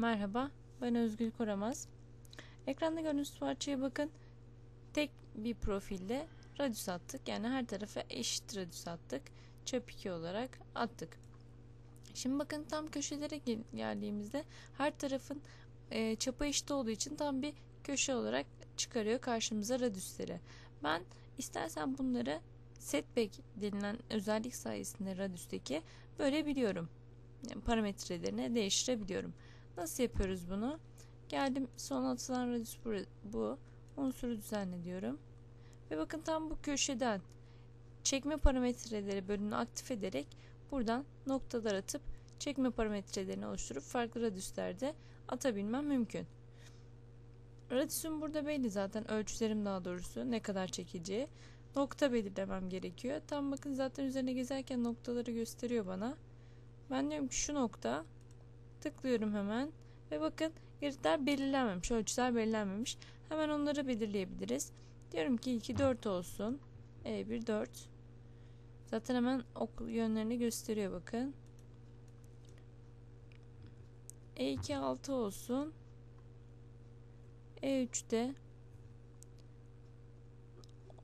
Merhaba, ben Özgül Koramaz. Ekranda gördüğünüz parçaya bakın. Tek bir profilde radius attık. Yani her tarafa eşit radius attık. Çap 2 olarak attık. Şimdi bakın tam köşelere geldiğimizde her tarafın e, çapı eşit olduğu için tam bir köşe olarak çıkarıyor karşımıza radiusleri. Ben istersen bunları setback denilen özellik sayesinde radiustaki böyle biliyorum. Yani parametrelerini değiştirebiliyorum. Nasıl yapıyoruz bunu? Geldim son atılan radius bu. Unsuru düzenle diyorum. Ve bakın tam bu köşeden çekme parametreleri bölümünü aktif ederek buradan noktalar atıp çekme parametrelerini oluşturup farklı radiuslerde atabilmem mümkün. Radius'un burada belli zaten ölçülerim daha doğrusu ne kadar çekeceği. Nokta belirlemem gerekiyor. Tam bakın zaten üzerine gezerken noktaları gösteriyor bana. Ben diyorum ki şu nokta tıklıyorum hemen ve bakın giritler belirlenmemiş, ölçüler belirlenmemiş. Hemen onları belirleyebiliriz. Diyorum ki 2 4 olsun. E1 4. Zaten hemen ok yönlerini gösteriyor bakın. E2 6 olsun. E3'te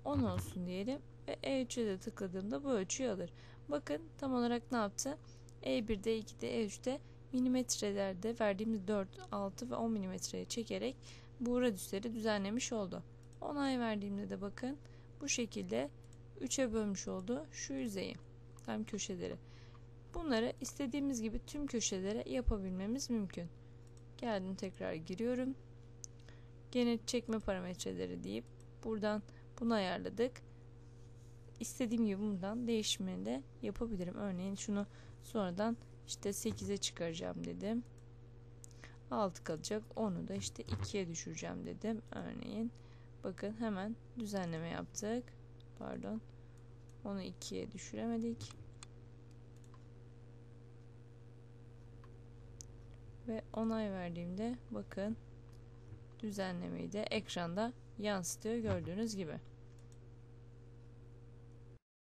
10 olsun diyelim ve E3'e de tıkladığımda bu ölçüyü alır. Bakın tam olarak ne yaptı? E1'de, E2'de, E3'te milimetrelerde verdiğimiz 4, 6 ve 10 milimetreye çekerek bu radüsleri düzenlemiş oldu. Onay verdiğimde de bakın bu şekilde 3'e bölmüş oldu şu yüzeyi. Tam köşeleri. Bunları istediğimiz gibi tüm köşelere yapabilmemiz mümkün. Geldim tekrar giriyorum. Gene çekme parametreleri deyip buradan bunu ayarladık. İstediğim gibi bundan değişimini de yapabilirim. Örneğin şunu sonradan işte 8'e çıkaracağım dedim. 6 kalacak. Onu da işte 2'ye düşüreceğim dedim. Örneğin bakın hemen düzenleme yaptık. Pardon. Onu 2'ye düşüremedik. Ve onay verdiğimde bakın düzenlemeyi de ekranda yansıtıyor gördüğünüz gibi.